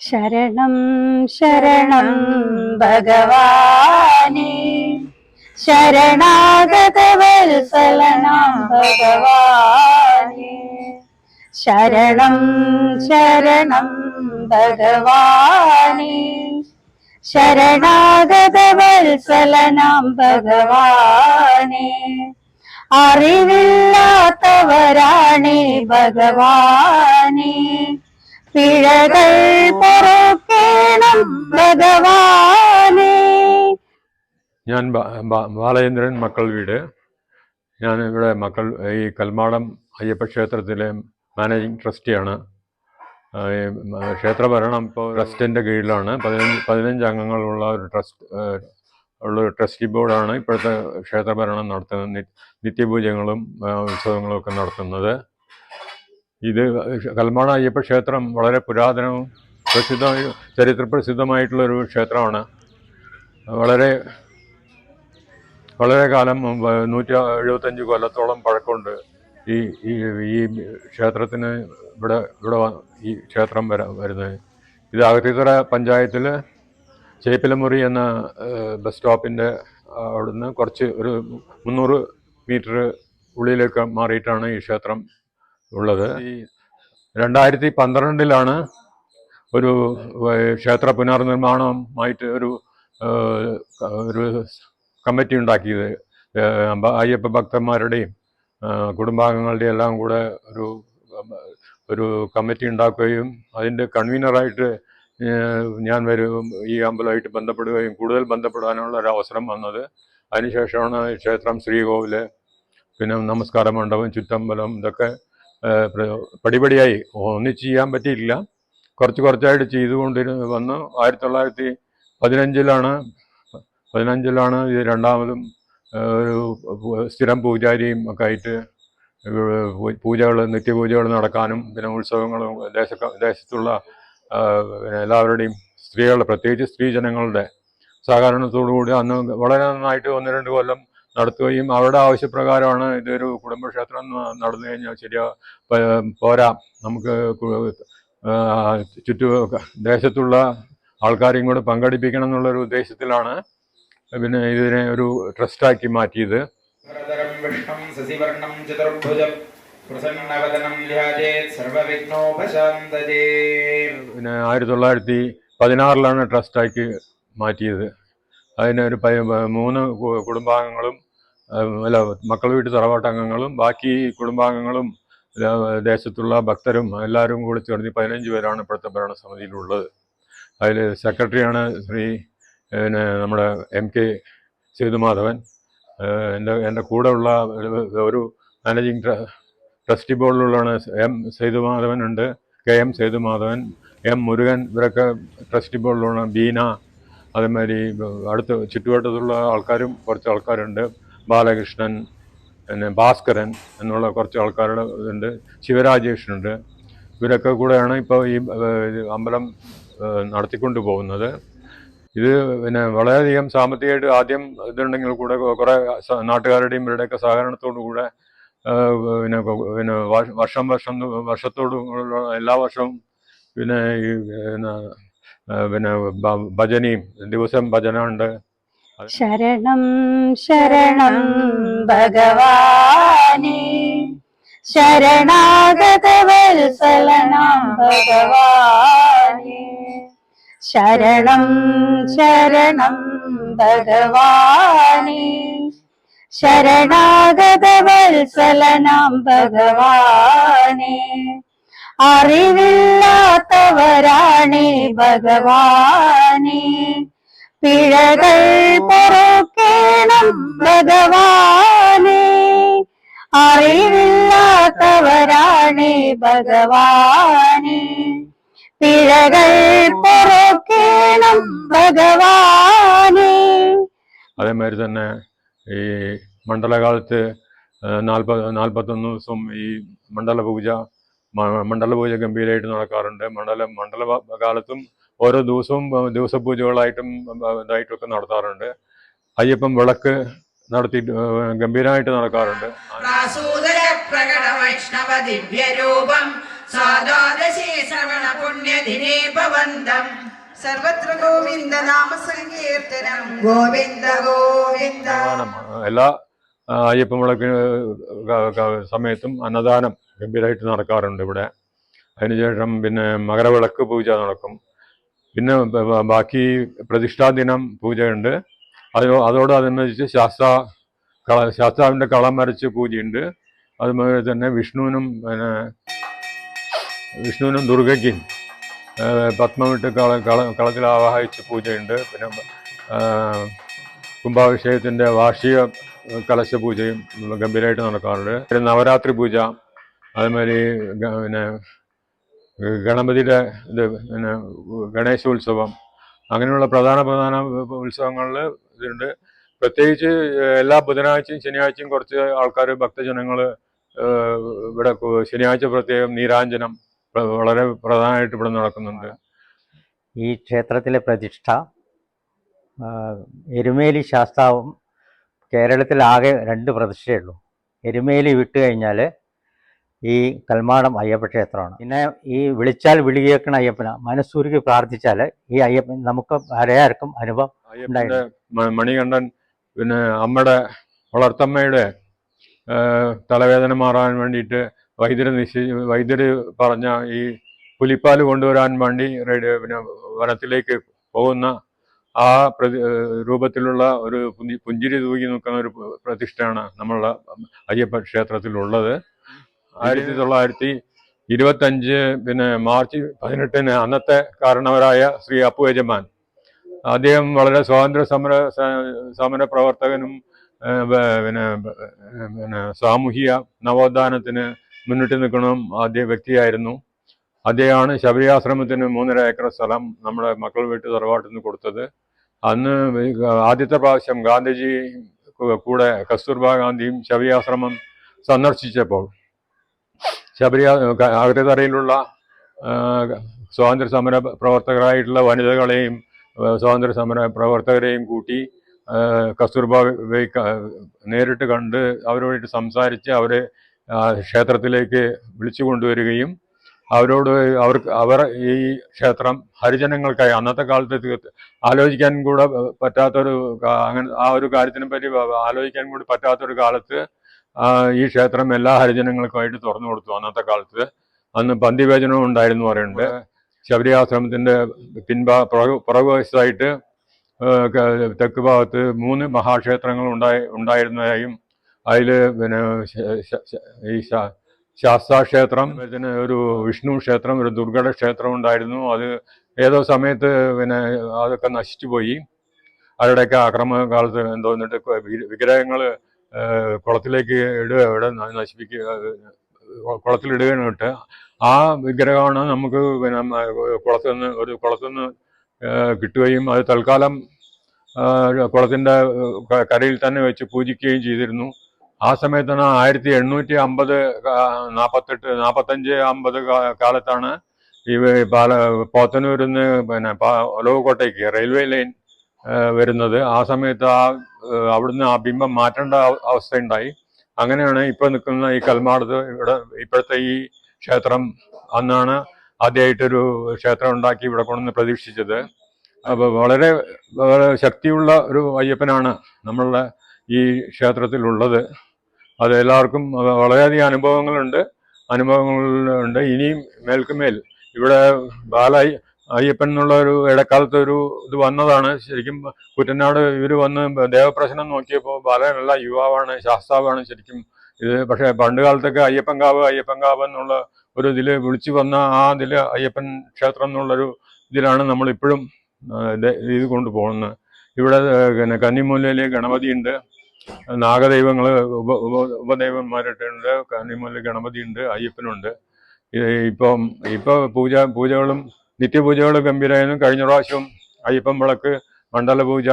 ശരണം ശരണം ഭഗവാനേ. ശരണാഗത വത്സലനാം ഭഗവാനേ. ശരണം ശരണം ഭഗവാനേ. ശരണാഗത വത്സലനാം ഭഗവാനേ. അറിവില്ലാത്തവരാണേ ഭഗവാനേ. പിഴകൾ പൊറുക്കേണം ഭഗവാനെ. ഞാൻ ബാലചന്ദ്രൻ മക്കൾ വീട്. ഞാൻ ഇവിടെ മക്കൾ ഈ കൽമാടം അയ്യപ്പ ക്ഷേത്രത്തിലെ മാനേജിങ് ട്രസ്റ്റിയാണ്. ക്ഷേത്രഭരണം ഇപ്പോൾ ട്രസ്റ്റിന്റെ കീഴിലാണ്. പതിനഞ്ച് പതിനഞ്ച് അംഗങ്ങളുള്ള ഒരു ട്രസ്റ്റ് ഉള്ള ട്രസ്റ്റി ബോർഡാണ് ഇപ്പോഴത്തെ ക്ഷേത്രഭരണം നടത്തുന്നത്. നിത്യപൂജകളും ഉത്സവങ്ങളും ഒക്കെ നടത്തുന്നത്. ഇത് കൽമാണ അയ്യപ്പ ക്ഷേത്രം വളരെ പുരാതനവും പ്രസിദ്ധ പ്രസിദ്ധമായിട്ടുള്ളൊരു ക്ഷേത്രമാണ്. വളരെ വളരെ കാലം മുമ്പ് നൂറ്റി എഴുപത്തഞ്ച് കൊല്ലത്തോളം പഴക്കമുണ്ട് ഈ ഈ ഈ ക്ഷേത്രത്തിന് ഇവിടെ ഇവിടെ ഈ ക്ഷേത്രം വര വരുന്നത്. ഇത് അകത്തിത്തറ പഞ്ചായത്തിൽ ചേപ്പിലമുറി എന്ന ബസ് സ്റ്റോപ്പിന്റെ അവിടുന്ന് കുറച്ച് ഒരു മുന്നൂറ് മീറ്റർ ഉള്ളിലേക്ക് മാറിയിട്ടാണ് ഈ ക്ഷേത്രം ഉള്ളത്. രണ്ടായിരത്തി പന്ത്രണ്ടിലാണ് ഒരു ക്ഷേത്ര പുനർനിർമ്മാണമായിട്ട് ഒരു ഒരു കമ്മിറ്റി ഉണ്ടാക്കിയത്. അയ്യപ്പ ഭക്തന്മാരുടെയും കുടുംബാംഗങ്ങളുടെയും എല്ലാം കൂടെ ഒരു ഒരു കമ്മിറ്റി ഉണ്ടാക്കുകയും അതിന്റെ കൺവീനറായിട്ട് ഞാൻ വരും ഈ അമ്പലമായിട്ട് ബന്ധപ്പെടുകയും കൂടുതൽ ബന്ധപ്പെടാനുള്ള ഒരു അവസരം വന്നത്. അതിനുശേഷമാണ് ക്ഷേത്രം ശ്രീകോവിൽ പിന്നെ നമസ്കാര മണ്ഡപം ചുറ്റമ്പലം ഇതൊക്കെ പടിപടിയായി. ഒന്നിച്ച് ചെയ്യാൻ പറ്റിയില്ല കുറച്ച് കുറച്ചായിട്ട് ചെയ്തുകൊണ്ടിരുന്ന വന്ന് ആയിരത്തി തൊള്ളായിരത്തി പതിനഞ്ചിലാണ് പതിനഞ്ചിലാണ് ഇത് രണ്ടാമതും ഒരു സ്ഥിരം പൂജാരിയും ഒക്കെ ആയിട്ട് പൂജകൾ നിത്യപൂജകൾ നടക്കാനും പിന്നെ ഉത്സവങ്ങളും ദേശ ദേശത്തുള്ള എല്ലാവരുടെയും സ്ത്രീകളുടെ പ്രത്യേകിച്ച് സ്ത്രീജനങ്ങളുടെ സഹകരണത്തോടു കൂടി അന്ന് വളരെ നന്നായിട്ട് ഒന്ന് രണ്ട് കൊല്ലം നടത്തുകയും അവരുടെ ആവശ്യപ്രകാരമാണ് ഇതൊരു കുടുംബക്ഷേത്രം നടന്നു കഴിഞ്ഞാൽ ശരിയാ പോരാ. നമുക്ക് ചുറ്റു ദേശത്തുള്ള ആൾക്കാരെയും കൂടെ പങ്കെടുപ്പിക്കണം എന്നുള്ളൊരു ഉദ്ദേശത്തിലാണ് പിന്നെ ഇതിനെ ഒരു ട്രസ്റ്റാക്കി മാറ്റിയത്. പിന്നെ ആയിരത്തി തൊള്ളായിരത്തി പതിനാറിലാണ് ട്രസ്റ്റാക്കി മാറ്റിയത്. അതിനൊരു മൂന്ന് കുടുംബാംഗങ്ങളും അല്ല മക്കൾ വീട്ട് തറവാട്ടംഗങ്ങളും ബാക്കി കുടുംബാംഗങ്ങളും ദേശത്തുള്ള ഭക്തരും എല്ലാവരും കൂടി ചേർന്ന് പതിനഞ്ച് പേരാണ് ഇപ്പോഴത്തെ ഭരണസമിതിയിലുള്ളത്. അതിൽ സെക്രട്ടറിയാണ് ശ്രീ പിന്നെ നമ്മുടെ എം കെ സേതുമാധവൻ. എന്റെ എന്റെ കൂടെ ഉള്ള ഒരു- മാനേജിങ് ട്ര- ട്രസ്റ്റി ബോർഡിലുള്ളതാണ് എം സേതുമാധവൻ ഉണ്ട്. K M Sethumadhavan M Murugan ഇവരൊക്കെ ട്രസ്റ്റി ബോർഡിലുള്ള ബീന അതേമാതിരി അടുത്ത് ചുറ്റുവട്ടത്തുള്ള ആൾക്കാരും കുറച്ച് ആൾക്കാരുണ്ട്. ബാലകൃഷ്ണൻ പിന്നെ ഭാസ്കരൻ എന്നുള്ള കുറച്ച് ആൾക്കാരുടെ ഇതുണ്ട്. ശിവരാജേഷനുണ്ട്. ഇവരൊക്കെ കൂടെയാണ് ഇപ്പോൾ ഈ അമ്പലം നടത്തിക്കൊണ്ട് പോകുന്നത്. ഇത് പിന്നെ വളരെയധികം സാമ്പത്തികമായിട്ട് ആദ്യം ഇതുണ്ടെങ്കിൽ കൂടെ കുറേ നാട്ടുകാരുടെയും ഇവരുടെയൊക്കെ സഹകരണത്തോടു കൂടെ പിന്നെ പിന്നെ വർഷം വർഷം വർഷത്തോട് എല്ലാ വർഷവും പിന്നെ ഈ പിന്നെ ഭജനയും ദിവസം ഭജന ഉണ്ട് ശരണം ശരണം ഭഗവാനേ. ശരണാഗത വത്സലനാം ഭഗവാനേ. ശരണം ശരണം ഭഗവാനേ. ശരണാഗത വത്സലനാം ഭഗവാനേ. അറിവില്ലാത്തവരാണേ ഭഗവാനേ. പിഴകൾ പൊറുക്കേണം ഭഗവാനെ. അറിവില്ലാത്തവരാണ് ഭഗവാനെ. പിഴകൾ പൊറുക്കേണം ഭഗവാനെ. അതേമാതിരി തന്നെ ഈ മണ്ഡലകാലത്ത് നാൽപ്പത് നാൽപ്പത്തൊന്ന് ദിവസം ഈ മണ്ഡല പൂജ മണ്ഡല പൂജ ഗംഭീരമായിട്ട് നടക്കാറുണ്ട്. മണ്ഡല മണ്ഡല കാലത്തും ഓരോ ദിവസവും ദിവസപൂജകളായിട്ടും ഇതായിട്ടൊക്കെ നടത്താറുണ്ട്. അയ്യപ്പം വിളക്ക് നടത്തി ഗംഭീരമായിട്ട് നടക്കാറുണ്ട്. പ്രാസൂദര പ്രകട വൈഷ്ണവ ദിവ്യരൂപം സ്വാദ്വാദശി ശ്രവണ പുണ്യ ദിനേ ഭവന്തം സർവത്ര ഗോവിന്ദ നാമ സങ്കീർത്തനം ഗോവിന്ദ. ഗോവിന്ദ എല്ലാ അയ്യപ്പ അയ്യപ്പൻ വിളക്കിന് ക- ക- സമയത്തും അന്നദാനം ഗംഭീരമായിട്ട് നടക്കാറുണ്ട് ഇവിടെ. അതിനുശേഷം പിന്നെ മകരവിളക്ക് പൂജ നടക്കും. പിന്നെ ബാക്കി പ്രതിഷ്ഠാ ദിനം പൂജയുണ്ട്. അതോ അതോടനുബന്ധിച്ച് ശാസ്ത്ര കള ശാസ്താവിന്റെ കളം വരച്ച് പൂജയുണ്ട്. അതുപോലെ തന്നെ വിഷ്ണുവിനും പിന്നെ വിഷ്ണുവിനും ദുർഗയ്ക്കും പത്മവിട്ട് കള കള കളത്തിൽ ആവാഹിച്ച് പൂജയുണ്ട്. പിന്നെ കുംഭാഭിഷേകത്തിന്റെ വാർഷിക കലശ പൂജയും ഗംഭീരമായിട്ട് നടക്കാറുണ്ട്. പിന്നെ നവരാത്രി പൂജ അതുമാതിരി പിന്നെ ഗണപതിയുടെ ഇത് പിന്നെ ഗണേശോത്സവം അങ്ങനെയുള്ള പ്രധാന പ്രധാന ഉത്സവങ്ങളിൽ ഇതുണ്ട്. പ്രത്യേകിച്ച് എല്ലാ ബുധനാഴ്ചയും ശനിയാഴ്ചയും കുറച്ച് ആൾക്കാർ ഭക്തജനങ്ങൾ ഇവിടെ ശനിയാഴ്ച പ്രത്യേകം നീരാഞ്ജനം വളരെ പ്രധാനമായിട്ട് ഇവിടെ നടക്കുന്നുണ്ട്. ഈ ക്ഷേത്രത്തിലെ പ്രതിഷ്ഠ എരുമേലി ശാസ്താവും കേരളത്തിലാകെ രണ്ട് പ്രതിഷ്ഠയുള്ളൂ എരുമേലി വിട്ട് കഴിഞ്ഞാൽ ഈ കൽമാടം അയ്യപ്പ ക്ഷേത്രമാണ്. പിന്നെ ഈ വിളിച്ചാൽ വിളി കേൾക്കണ അയ്യപ്പന. മനസ്സൂരിക്ക് പ്രാർത്ഥിച്ചാൽ ഈ അയ്യപ്പൻ നമുക്ക് ആരെയാർക്കും അനുഭവം മണികണ്ഠൻ പിന്നെ അമ്മയുടെ വളർത്തമ്മയുടെ തലവേദന മാറാൻ വേണ്ടിയിട്ട് വൈദ്യര് നിശ്ചയി വൈദ്യര് പറഞ്ഞ ഈ പുലിപ്പാൽ കൊണ്ടുവരാൻ വേണ്ടി പിന്നെ വനത്തിലേക്ക് പോകുന്ന ആ പ്രതി രൂപത്തിലുള്ള ഒരു പുഞ്ചി പുഞ്ചിരി തൂക്കി നിൽക്കുന്ന ഒരു പ്രതിഷ്ഠയാണ് നമ്മളുടെ അയ്യപ്പ ക്ഷേത്രത്തിലുള്ളത്. ആയിരത്തി തൊള്ളായിരത്തി ഇരുപത്തഞ്ച് പിന്നെ മാർച്ച് പതിനെട്ടിന് അന്നത്തെ കാരണവരായ ശ്രീ അപ്പു യജമാൻ. അദ്ദേഹം വളരെ സ്വാതന്ത്ര്യ സമര സമര പ്രവർത്തകനും പിന്നെ പിന്നെ സാമൂഹിക നവോത്ഥാനത്തിന് മുന്നിട്ട് നിൽക്കണം ആദ്യ വ്യക്തിയായിരുന്നു. അദ്ദേഹമാണ് ശബരിയാശ്രമത്തിന് മൂന്നര ഏക്കർ സ്ഥലം നമ്മുടെ മക്കൾ വീട്ട് തറവാട്ടിൽ നിന്ന് കൊടുത്തത്. അന്ന് ആദ്യത്തെ പ്രാവശ്യം ഗാന്ധിജി കൂടെ കസ്തൂർബ ഗാന്ധിയും ശബരിയാശ്രമം സന്ദർശിച്ചപ്പോൾ ശബരി സ്വാതന്ത്ര്യസമര സ്വാതന്ത്ര്യ സമര പ്രവർത്തകരായിട്ടുള്ള വനിതകളെയും സ്വാതന്ത്ര്യ സമര പ്രവർത്തകരെയും കൂട്ടി കസ്തൂർബ നേരിട്ട് കണ്ട് അവരോട് സംസാരിച്ച് അവരെ ക്ഷേത്രത്തിലേക്ക് വിളിച്ചു കൊണ്ടുവരികയും അവരോട് അവർക്ക് അവർ ഈ ക്ഷേത്രം ഹരിജനങ്ങൾക്കായി അന്നത്തെ കാലത്ത് ആലോചിക്കാൻ കൂടെ പറ്റാത്തൊരു അങ്ങനെ ആ ഒരു കാര്യത്തിനെ പറ്റി ആലോചിക്കാൻ കൂടി പറ്റാത്തൊരു കാലത്ത് ഈ ക്ഷേത്രം എല്ലാ ഹരിജനങ്ങൾക്കുമായിട്ട് തുറന്നു കൊടുത്തു അന്നത്തെ കാലത്ത്. അന്ന് പന്തിവേചനവും ഉണ്ടായിരുന്നു പറയുന്നുണ്ട്. ശബരി ആശ്രമത്തിന്റെ പിൻഭാ പുറകു പുറകുവശത്തായിട്ട് തെക്ക് ഭാഗത്ത് മൂന്ന് മഹാക്ഷേത്രങ്ങൾ ഉണ്ടായി ഉണ്ടായിരുന്നതായും അതിൽ പിന്നെ ഈ ശാ- ശാസ്താ ക്ഷേത്രം പിന്നെ ഒരു വിഷ്ണു ക്ഷേത്രം ഒരു ദുർഗട ക്ഷേത്രം ഉണ്ടായിരുന്നു. അത് ഏതോ സമയത്ത് പിന്നെ അതൊക്കെ നശിച്ചു പോയി. അവരുടെയൊക്കെ ആക്രമണ കാലത്ത് എന്തോ എന്നിട്ട് വിഗ്രഹങ്ങൾ കുളത്തിലേക്ക് ഇടുക ഇവിടെ നശിപ്പിക്കുക കുളത്തിലിടുകയാണ് ഇട്ട് ആ വിഗ്രഹമാണ് നമുക്ക് പിന്നെ നിന്ന് ഒരു കുളത്തിൽ നിന്ന് കിട്ടുകയും അത് തൽക്കാലം കുളത്തിന്റെ കരയിൽ തന്നെ വെച്ച് പൂജിക്കുകയും ചെയ്തിരുന്നു. ആ സമയത്താണ് ആയിരത്തി എണ്ണൂറ്റി അമ്പത് നാൽപ്പത്തെട്ട് നാൽപ്പത്തഞ്ച് അമ്പത് കാലത്താണ് ഈ പാല പോത്തനൂരിൽ നിന്ന് പിന്നെ ഒലവക്കോട്ടേക്ക് റെയിൽവേ ലൈൻ വരുന്നത്. ആ സമയത്ത് ആ അവിടുന്ന് ആ ബിംബം മാറ്റേണ്ട അവസ്ഥയുണ്ടായി. അങ്ങനെയാണ് ഇപ്പൊ നിൽക്കുന്ന ഈ കൽമാടത്ത് ഇവിടെ ഇപ്പോഴത്തെ ഈ ക്ഷേത്രം അന്നാണ് ആദ്യമായിട്ടൊരു ക്ഷേത്രം ഉണ്ടാക്കി ഇവിടെ കൊണ്ടുവന്ന് പ്രതീക്ഷിച്ചത്. അപ്പോൾ വളരെ വളരെ ശക്തിയുള്ള ഒരു അയ്യപ്പനാണ് നമ്മളുടെ ഈ ക്ഷേത്രത്തിലുള്ളത്. അത് എല്ലാവർക്കും വളരെയധികം അനുഭവങ്ങളുണ്ട്. അനുഭവങ്ങളുണ്ട്. ഇനിയും മേൽക്കുമേൽ ഇവിടെ ബാലായി അയ്യപ്പൻ എന്നുള്ള ഒരു ഇടക്കാലത്ത് ഒരു ഇത് വന്നതാണ്. ശരിക്കും കുറ്റനാട് ഇവർ വന്ന് ദേവപ്രശ്നം നോക്കിയപ്പോൾ ബാലനല്ല യുവാവാണ് ശാസ്താവാണ് ശരിക്കും ഇത്. പക്ഷേ പണ്ട് കാലത്തൊക്കെ അയ്യപ്പൻകാവ് അയ്യപ്പൻകാവ് എന്നുള്ള ഒരു ഇതിൽ വിളിച്ചു വന്ന ആ ഇതിൽ അയ്യപ്പൻ ക്ഷേത്രം എന്നുള്ളൊരു ഇതിലാണ് നമ്മൾ ഇപ്പോഴും ഇത് കൊണ്ടുപോകുന്നത് ഇവിടെ പിന്നെ കന്നിമൂലയിൽ ഗണപതിയുണ്ട്. നാഗദൈവങ്ങൾ ഉപ ഉപ ഉപദൈവന്മാരായിട്ടുണ്ട്. കന്നിമൂല ഗണപതിയുണ്ട് അയ്യപ്പനുണ്ട്. ഇപ്പം ഇപ്പോൾ പൂജ പൂജകളും നിത്യപൂജകളും ഗംഭീരമായിരുന്നു കഴിഞ്ഞ പ്രാവശ്യം അയ്യപ്പൻ വിളക്ക് മണ്ഡലപൂജ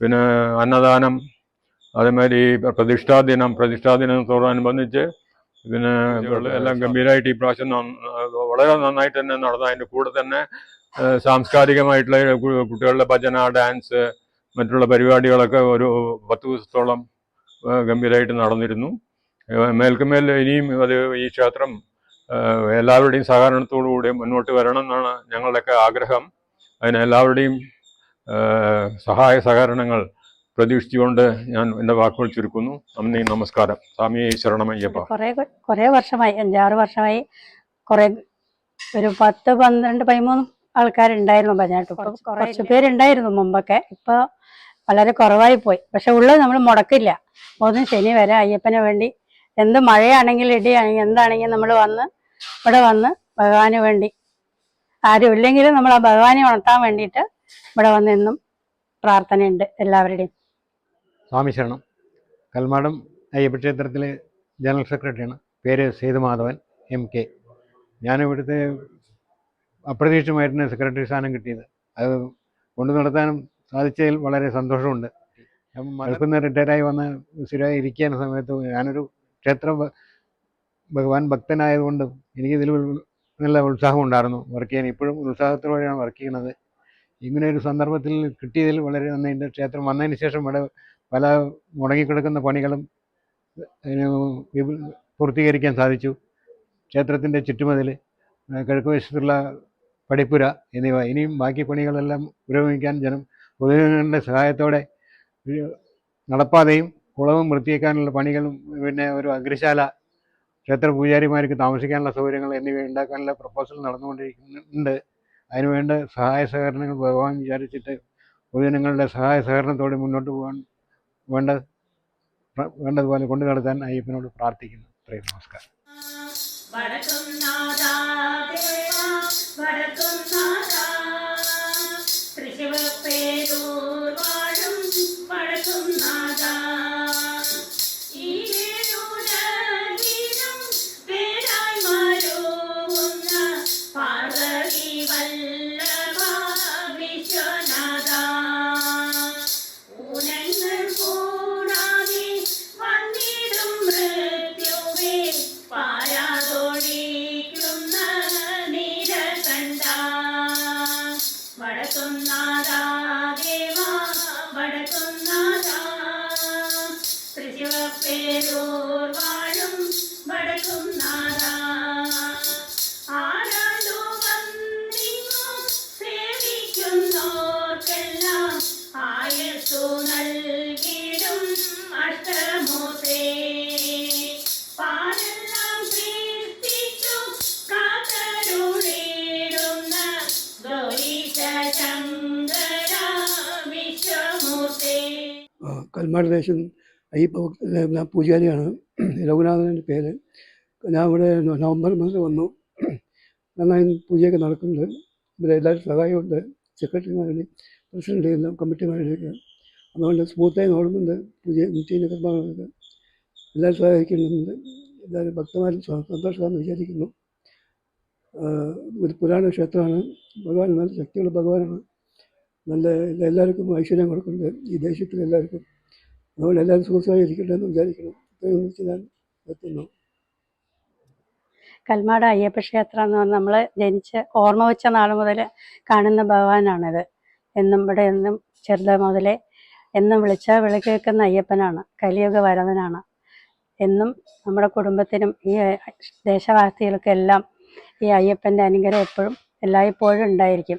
പിന്നെ അന്നദാനം അതേമാതിരി പ്രതിഷ്ഠാ ദിനം പ്രതിഷ്ഠാ ദിനത്തോടനുബന്ധിച്ച് പിന്നെ എല്ലാം ഗംഭീരമായിട്ട് ഈ പ്രാവശ്യം വളരെ നന്നായിട്ട് തന്നെ നടന്നു. അതിന്റെ കൂടെ തന്നെ സാംസ്കാരികമായിട്ടുള്ള കുട്ടികളുടെ ഭജന ഡാൻസ് മറ്റുള്ള പരിപാടികളൊക്കെ ഒരു പത്ത് ദിവസത്തോളം ഗംഭീരമായിട്ട് നടന്നിരുന്നു. മേൽക്കുമേൽ ഇനിയും അത് ഈ ക്ഷേത്രം എല്ലാവരുടെയും സഹകരണത്തോടു കൂടി മുന്നോട്ട് വരണം എന്നാണ് ഞങ്ങളുടെയൊക്കെ ആഗ്രഹം. അതിന് എല്ലാവരുടെയും സഹായ സഹകരണങ്ങൾ പ്രതീക്ഷിച്ചുകൊണ്ട് ഞാൻ എന്റെ വാക്കുകൾ ചുരുക്കുന്നു. നന്ദി നമസ്കാരം. സ്വാമി ശരണമയ്യപ്പ. കുറേ കുറേ വർഷമായി അഞ്ചാറ് വർഷമായി കുറേ ഒരു പത്ത് പന്ത്രണ്ട് പതിമൂന്ന് ആൾക്കാരുണ്ടായിരുന്നു ഭജനായിട്ട് ഇപ്പൊ കുറച്ച് പേരുണ്ടായിരുന്നു മുമ്പൊക്കെ. ഇപ്പൊ വളരെ കുറവായി പോയി. പക്ഷെ ഉള്ളത് നമ്മൾ മുടക്കില്ല. ഒന്ന് ശനി വരെ അയ്യപ്പനെ വേണ്ടി എന്ത് മഴയാണെങ്കിലും ഇടിയാണെങ്കിലും എന്താണെങ്കിലും നമ്മൾ വന്ന് ഇവിടെ വന്ന് ഭഗവാന് വേണ്ടി. ആരും ഇല്ലെങ്കിലും നമ്മൾ ആ ഭഗവാനെ ഉണർത്താൻ വേണ്ടിയിട്ട് ഇവിടെ വന്ന് എന്നും പ്രാർത്ഥനയുണ്ട് എല്ലാവരുടെയും. സ്വാമി ശരണം. കൽമാടം അയ്യപ്പ ക്ഷേത്രത്തിലെ ജനറൽ സെക്രട്ടറിയാണ്. പേര് സേതുമാധവൻ എം കെ. ഞാൻ ഇവിടുത്തെ അപ്രതീക്ഷിതമായിരുന്നു സെക്രട്ടറി സ്ഥാനം കിട്ടിയത്. അത് കൊണ്ടു നടത്താനും സാധിച്ചതിൽ വളരെ സന്തോഷമുണ്ട്. ഞാൻ മലക്കുന്ന റിട്ടയറായി വന്ന് സ്ഥിരമായി ഇരിക്കുന്ന സമയത്ത് ഞാനൊരു ക്ഷേത്ര ഭഗവാൻ ഭക്തനായതുകൊണ്ട് എനിക്കിതിൽ നല്ല ഉത്സാഹം ഉണ്ടായിരുന്നു വർക്ക് ചെയ്യാൻ. ഇപ്പോഴും ഉത്സാഹത്തോടെയാണ് വർക്ക് ചെയ്യുന്നത്. ഇങ്ങനെ ഒരു സന്ദർഭത്തിൽ കിട്ടിയതിൽ വളരെ നന്ദിയുണ്ട് ക്ഷേത്രം വന്നതിന് ശേഷം ഇവിടെ പല മുടങ്ങിക്കിടക്കുന്ന പണികളും പൂർത്തീകരിക്കാൻ സാധിച്ചു. ക്ഷേത്രത്തിന്റെ ചുറ്റുമതിൽ കിഴക്ക് വശത്തുള്ള പടിപ്പുര എന്നിവ. ഇനിയും ബാക്കി പണികളെല്ലാം പുരോഗമിക്കാൻ ജനം പൊതുജനങ്ങളുടെ സഹായത്തോടെ നടപ്പാതയും കുളവും വൃത്തിയാക്കാനുള്ള പണികളും പിന്നെ ഒരു അഗ്രശാല ക്ഷേത്ര പൂജാരിമാർക്ക് താമസിക്കാനുള്ള സൗകര്യങ്ങൾ എന്നിവ ഉണ്ടാക്കാനുള്ള പ്രപ്പോസൽ നടന്നുകൊണ്ടിരിക്കുന്നുണ്ട്. അതിനുവേണ്ട സഹായ സഹകരണങ്ങൾ ഭഗവാൻ വിചാരിച്ചിട്ട് പൊതുജനങ്ങളുടെ സഹായ സഹകരണത്തോടെ മുന്നോട്ട് പോകാൻ വേണ്ട വേണ്ടതുപോലെ കൊണ്ടു നടത്താൻ അയ്യപ്പനോട് പ്രാർത്ഥിക്കുന്നു. ഇത്രയും നമസ്കാരം. ആ, കൽമാട് ദേശം അയ്യപ്പ പൂജാരിയാണ്. രഘുനാഥൻ എന്റെ പേര്. ഞാൻ ഇവിടെ നവംബർ മാസം വന്നു. നന്നായി പൂജയൊക്കെ നടക്കുന്നുണ്ട്. ഇവിടെ എല്ലാവരും സഹായമുണ്ട്. സെക്രട്ടറിമാരുടെ പ്രസിഡന്റ് എല്ലാം കമ്മിറ്റിമാരുടെയൊക്കെ. അതുകൊണ്ട് സ്മൂത്തായി ഓടുന്നുണ്ട് പൂജ നിത്യേന കർമ്മങ്ങളൊക്കെ. എല്ലാവരും സഹായിക്കുന്നുണ്ട്. എല്ലാവരും ഭക്തമാരും സന്തോഷമാണെന്ന് വിചാരിക്കുന്നു. ഒരു പുരാണ ക്ഷേത്രമാണ്. ഭഗവാൻ നല്ല ശക്തിയുള്ള ഭഗവാനാണ്. നല്ല എല്ലാ- എല്ലാവർക്കും ഐശ്വര്യം കൊടുക്കുന്നുണ്ട്. ഈ ദേശത്തിൽ എല്ലാവർക്കും അതുകൊണ്ട് എല്ലാവരും സുഖമായി ഇരിക്കട്ടെ എന്ന് വിചാരിക്കണം ഇത്രയും ഞാൻ എത്തുന്നു കൽമാട് അയ്യപ്പ ക്ഷേത്രം എന്ന് പറഞ്ഞാൽ നമ്മൾ ജനിച്ച് ഓർമ്മ വെച്ച നാൾ മുതൽ കാണുന്ന ഭഗവാനാണിത്. എന്നും ഇവിടെ എന്നും ചെറുത് മുതലേ എന്നും വിളിച്ചാൽ വിളി കേൾക്കുന്ന അയ്യപ്പനാണ് കലിയുഗ വരവനാണ് എന്നും നമ്മുടെ കുടുംബത്തിനും ഈ ദേശവാസികൾക്കെല്ലാം ഈ അയ്യപ്പന്റെ അനുഗ്രഹം എപ്പോഴും എല്ലായ്പ്പോഴും ഉണ്ടായിരിക്കും.